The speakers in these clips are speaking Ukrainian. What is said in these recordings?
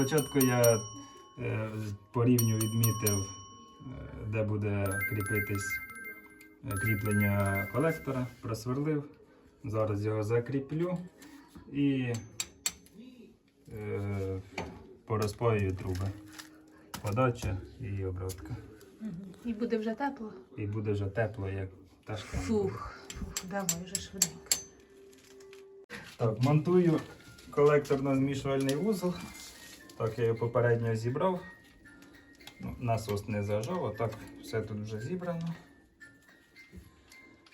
Спочатку я е, по рівню відмітив, е, де буде кріпитись е, кріплення колектора, просверлив. Зараз його закріплю і порозпаюю труби. Подача і обробка. І буде вже тепло. І буде вже тепло, як пташка. Фух, фух, давай вже швиденько. Так, монтую колекторно-змішувальний вузол. Так, я його попередньо зібрав. Ну, насос не зажав, а так все тут вже зібрано.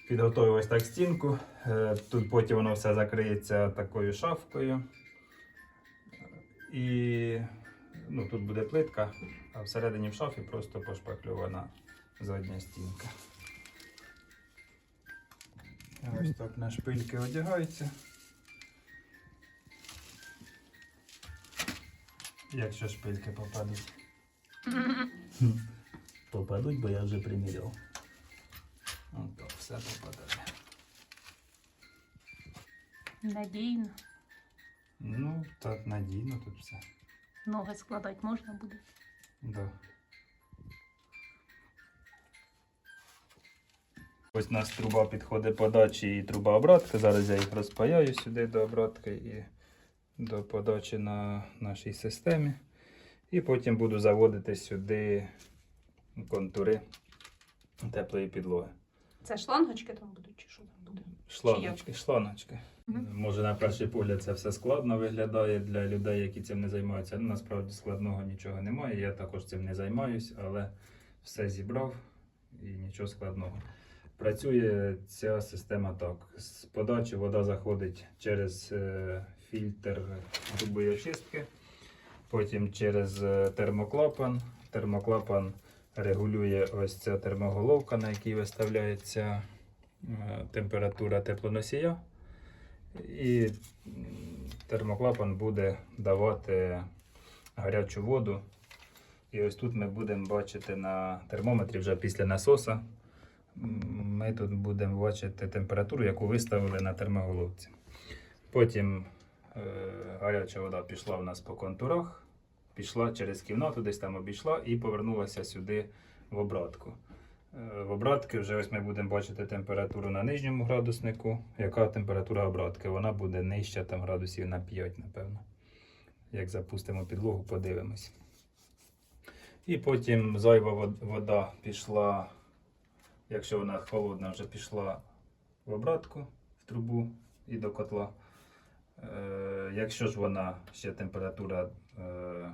Підготовив ось так стінку. Е, Тут потім воно все закриється такою шафкою. І ну, тут буде плитка, а всередині в шафі просто пошпакльована задня стінка. Ось так на шпильки одягаються. Якщо шпильки попадуть. Попадуть, бо я вже приміряв. От так, все попадає. Надійно. Ну, так надійно тут все. Ноги складати можна буде. Да. Ось у нас труба підходить подачі і труба обратки. Зараз я їх розпаяю сюди до обратки і до подачі на нашій системі. І потім буду заводити сюди контури теплої підлоги. Це шлангочки там будуть, чи що там буде? Шланочки, шланочки. Мгм. Може, на перший погляд це все складно виглядає для людей, які цим не займаються. Ну, насправді складного нічого немає. Я також цим не займаюсь, але все зібрав і нічого складного. Працює ця система так. З подачі вода заходить через е, фільтр грубої очистки, потім через е, термоклапан. Термоклапан регулює ось ця термоголовка, на якій виставляється е, температура теплоносія. І термоклапан буде давати гарячу воду. І ось тут ми будемо бачити на термометрі вже після насоса. Ми тут будемо бачити температуру, яку виставили на термоголовці. Потім гаряча вода пішла в нас по контурах, пішла через кімнату, десь там обійшла і повернулася сюди в обратку. Е, В обратки вже ось ми будемо бачити температуру на нижньому градуснику. Яка температура обратки? Вона буде нижча там градусів на 5, напевно. Як запустимо підлогу, подивимось. І потім зайва вода пішла, якщо вона холодна, вже пішла в обратку, в трубу і до котла. Е, якщо ж вона ще температура е,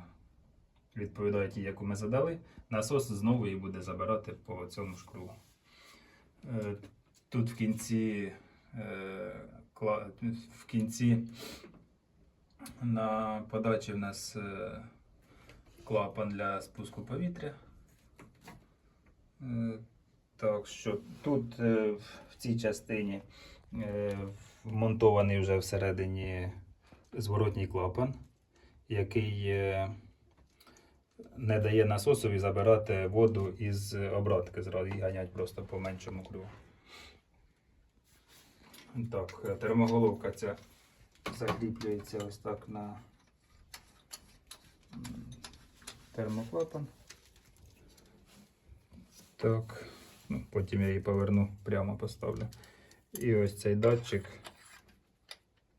відповідає тій, яку ми задали, насос знову її буде забирати по цьому ж кругу. Е, Тут в кінці, в кінці на подачі в нас клапан для спуску повітря. Так що тут в цій частині вмонтований вже всередині зворотній клапан, який е, не дає насосові забирати воду із обратки, зразу і ганять просто по меншому кругу. Так, е, термоголовка ця закріплюється ось так на термоклапан. Так, ну, потім я її поверну, прямо поставлю. І ось цей датчик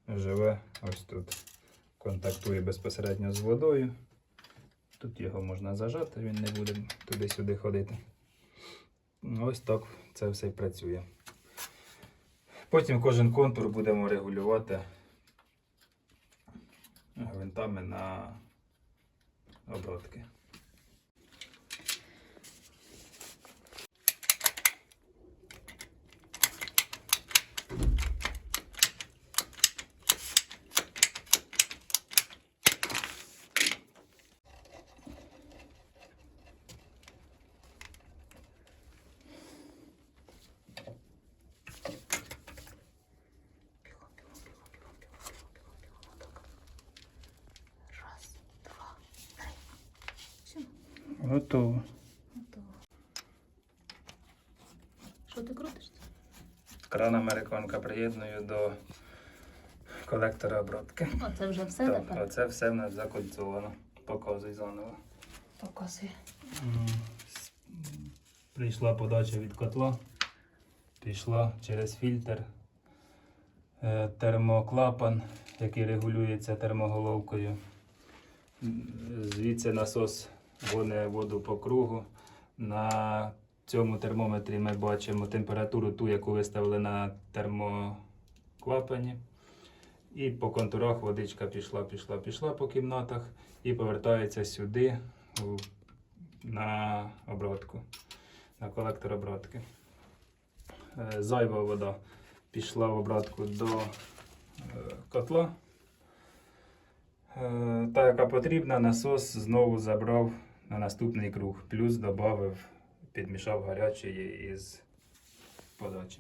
живе ось тут. Контактує безпосередньо з водою. Тут його можна зажати, він не буде туди-сюди ходити. Ну, Ось так це все і працює. Потім кожен контур будемо регулювати гвинтами на обротки. Готово. готово. Що ти крутишся? Кран американка приєдную до колектора обробки. Оце вже все Так, тепер. оце все в нас закольцовано. Показуй заново. Показує. Прийшла подача від котла, пішла через фільтр, е, термоклапан, який регулюється термоголовкою. Звідси насос гоне воду по кругу. На цьому термометрі ми бачимо температуру, ту, яку виставили на термоклапані. І по контурах водичка пішла, пішла, пішла по кімнатах і повертається сюди на обробку, на колектор обробки. Е, Зайва вода пішла в обратку до е, котла. Е, Та, яка потрібна, насос знову забрав на наступний круг, плюс додав, підмішав гарячий із подачі.